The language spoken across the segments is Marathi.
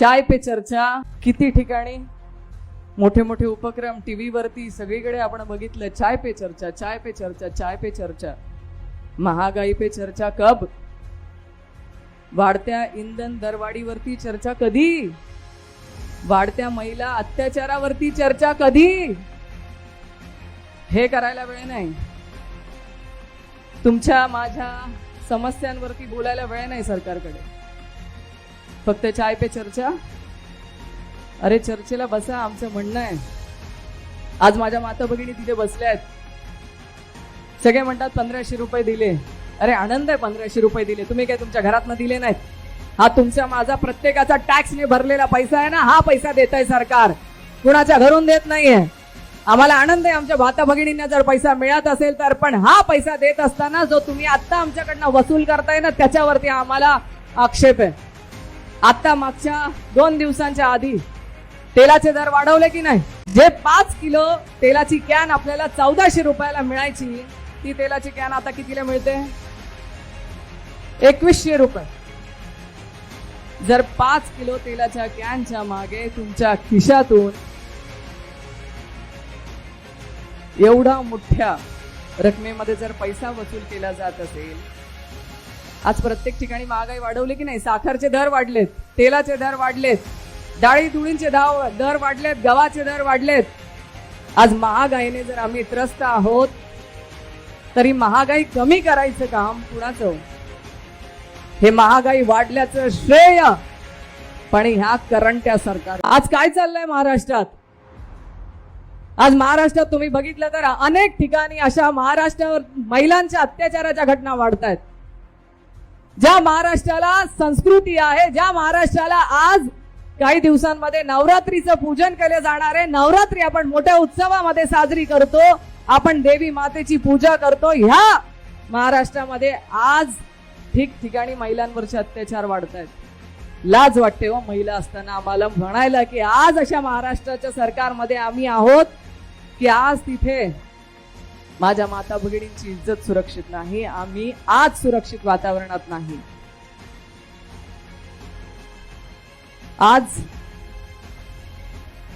चाय पे चर्चा. किती ठिकाणी? मोठे मोठे उपक्रम टीव्ही वरती सगळीकडे आपण बघितलं. चाय पे चर्चा चाय पे चर्चा चाय पे चर्चा. महागाई पे चर्चा कब? वाढत्या इंधन दरवाढीवरती चर्चा कधी? वाढत्या महिला अत्याचारावरती चर्चा कधी? हे करायला वेळ नाही. तुमच्या माझ्या समस्यांवरती बोलायला वेळ नाही सरकारकडे. फक्त चाय पे चर्चा? अरे चर्चेला बसा आमचं म्हणणं आहे. आज माझ्या माता भगिनी तिथे बसल्या आहेत. सगळे म्हणतात पंधराशे रुपये दिले. अरे आनंद आहे पंधराशे रुपये दिले. तुम्ही काय तुमच्या घरातनं दिले नाहीत? हा तुमचा माझा प्रत्येकाचा टॅक्सने भरलेला पैसा आहे ना? हा पैसा देत आहे सरकार. कुणाच्या घरून देत नाहीये. आम्हाला आनंद आहे आमच्या भाता भगिनींना जर पैसा मिळत असेल तर पण हा पैसा देत असताना जो तुम्ही आता आमच्याकडनं वसूल करताय ना त्याच्यावरती आम्हाला आक्षेप आहे. आता मागच्या दोन दिवसांच्या आधी तेलाचे दर वाढवले की नाही? जे पाच किलो तेलाची कॅन आपल्याला चौदाशे रुपयाला मिळायची ती तेलाची कॅन आता कितीला मिळते? एकवीसशे रुपये. जर पाच किलो तेलाच्या कॅनच्या मागे तुमच्या खिशातून एवढा मोठ्या रकमेमध्ये जर पैसा वसूल केला जात असेल आज प्रत्येक ठिकाणी महागाई वाढवली की नाही? साखरचे दर वाढलेत तेलाचे दर वाढलेत डाळी धुळींचे धाव दर वाढलेत गव्हाचे दर वाढलेत. आज महागाईने जर आम्ही त्रस्त आहोत तरी महागाई कमी करायचं काम कुणाचं? हे महागाई वाढल्याचं श्रेय पण ह्या करंट्या सरकार आज काय चाललंय महाराष्ट्रात? आज महाराष्ट्रात तुम्ही बघितलं तर अनेक ठिकाणी अशा महाराष्ट्रावर महिलांच्या अत्याचाराच्या घटना वाढत आहेत ज्या महाराष्ट्राला संस्कृती आहे ज्या महाराष्ट्राला आज काही दिवसांमध्ये नवरात्रीचं पूजन केले जाणार आहे नवरात्री आपण मोठ्या उत्सवामध्ये साजरी करतो आपण देवी मातेची पूजा करतो ह्या महाराष्ट्रामध्ये आज ठिकठिकाणी महिलांवरचे अत्याचार वाढत आहेत लाज वाटते हो महिला असताना आम्हाला म्हणायला की आज अशा महाराष्ट्राच्या सरकारमध्ये आम्ही आहोत की आज तिथे माझ्या माता भगिनींची इज्जत सुरक्षित नाही आम्ही आज सुरक्षित वातावरणात नाही. आज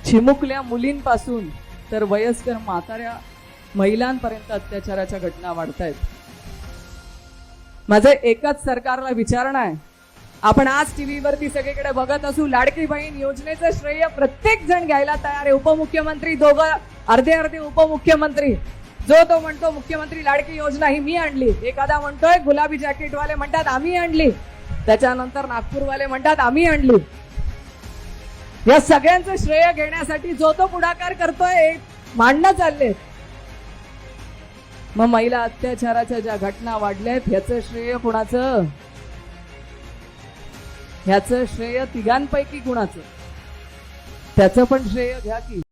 चिमुकल्या मुलींपासून तर वयस्कर म्हाताऱ्या महिलांपर्यंत अत्याचाराच्या घटना वाढत आहेत माझं एकच सरकारला विचारणा आहे. आपण आज टीव्हीवरती सगळीकडे बघत असू लाडकी बहीण योजनेचं श्रेय प्रत्येक जण घ्यायला तयार आहे. उपमुख्यमंत्री दोघं अर्धे अर्धे उपमुख्यमंत्री. जो तो म्हणतो मुख्यमंत्री लाडकी योजना ही मी आणली. एखादा म्हणतोय गुलाबी जॅकेटवाले म्हणतात आम्ही आणली. त्याच्यानंतर नागपूरवाले म्हणतात आम्ही आणली. या सगळ्यांचं श्रेय घेण्यासाठी जो तो पुढाकार करतोय मांडणं चालले मग महिला अत्याचाराच्या ज्या घटना वाढल्यात ह्याचं श्रेय कुणाचं? ह्याचं श्रेय तिघांपैकी कुणाचं? त्याचं पण श्रेय घ्या की.